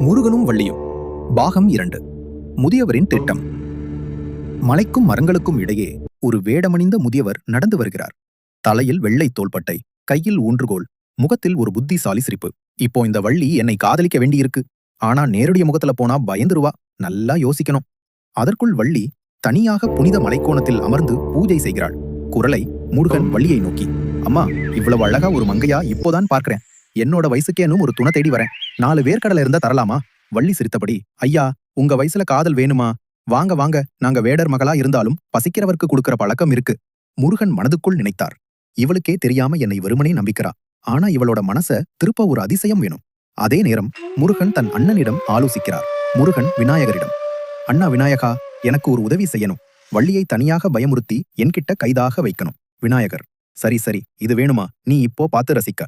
முருகனும் வள்ளியும். பாகம் இரண்டு. முதியவரின் திட்டம். மலைக்கும் மரங்களுக்கும் இடையே ஒரு வேடமணிந்த முதியவர் நடந்து வருகிறார். தலையில் வெள்ளை தோள்பட்டை கையில் ஊன்றுகோல் முகத்தில் ஒரு புத்திசாலி சிரிப்பு. இப்போ இந்த வள்ளி என்னை காதலிக்க வேண்டியிருக்கு. ஆனா நேரடிய முகத்துல போனா பயந்துருவா. நல்லா யோசிக்கணும். அதற்குள் வள்ளி தனியாக புனித மலைக்கோணத்தில் அமர்ந்து பூஜை செய்கிறாள். குரலை முருகன் வள்ளியை நோக்கி அம்மா இவ்வளவு அழகா ஒரு மங்கையா இப்போதான் பார்க்கறேன். என்னோட வயசுக்கேனும் ஒரு துணை தேடி வரேன். நாலு வேர்க்கடலை இருந்தா தரலாமா? வள்ளி சிரித்தபடி ஐயா உங்க வயசுல காதல் வேணுமா? வாங்க வாங்க நாங்க வேடர் மகளா இருந்தாலும் பசிக்கிறவருக்கு கொடுக்கிற பழக்கம் இருக்கு. முருகன் மனதுக்குள் நினைத்தார். இவளுக்கே தெரியாம என்னை வெறுமனே நம்பிக்கிறா. ஆனா இவளோட மனச திருப்ப ஒரு அதிசயம் வேணும். அதே நேரம் முருகன் தன் அண்ணனிடம் ஆலோசிக்கிறார். முருகன் விநாயகரிடம் அண்ணா விநாயகா எனக்கு ஒரு உதவி செய்யணும். வள்ளியை தனியாக பயமுறுத்தி என்கிட்ட கைதாக வைக்கணும். விநாயகர் சரி சரி இது வேணுமா? நீ இப்போ பார்த்து ரசிக்க.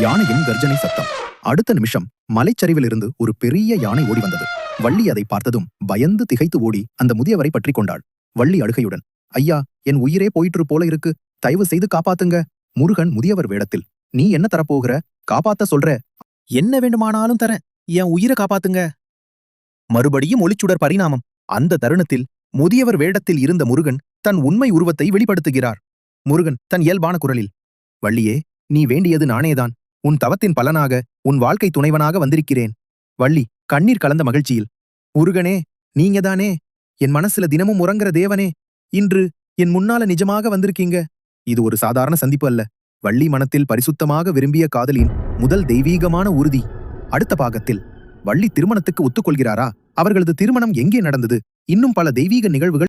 யானையின் கர்ஜனை சத்தம். அடுத்த நிமிஷம் மலைச்சரிவிலிருந்து ஒரு பெரிய யானை ஓடி வந்தது. வள்ளி அதை பார்த்ததும் பயந்து திகைத்து ஓடி அந்த முதியவரை பற்றி கொண்டாள். வள்ளி அழுகையுடன் ஐயா என் உயிரே போயிற்று போல இருக்கு. தயவு செய்து காப்பாத்துங்க. முருகன் முதியவர் வேடத்தில் நீ என்ன தரப்போகிற? காப்பாத்த சொல்ற. என்ன வேண்டுமானாலும் தரேன். என் உயிரை காப்பாத்துங்க. மறுபடியும் ஒளிச்சுடர் பரிணாமம். அந்த தருணத்தில் முதியவர் வேடத்தில் இருந்த முருகன் தன் உண்மை உருவத்தை வெளிப்படுத்துகிறார். முருகன் தன் இயல்பான குரலில் வள்ளியே நீ வேண்டியது நானேதான். உன் தவத்தின் பலனாக உன் வாழ்க்கை துணைவனாக வந்திருக்கிறேன். வள்ளி கண்ணீர் கலந்த மகிழ்ச்சியில். முருகனே நீங்கதானே? என் மனசுல தினமும் உறங்குற தேவனே. இன்று என் முன்னால நிஜமாக வந்திருக்கீங்க. இது ஒரு சாதாரண சந்திப்பு அல்ல. வள்ளி மனத்தில் பரிசுத்தமாக விரும்பிய காதலின் முதல் தெய்வீகமான உறுதி. அடுத்த பாகத்தில் வள்ளி திருமணத்துக்கு ஒத்துக்கொள்கிறாரா? அவர்களது திருமணம் எங்கே நடந்தது? இன்னும் பல தெய்வீக நிகழ்வுகள்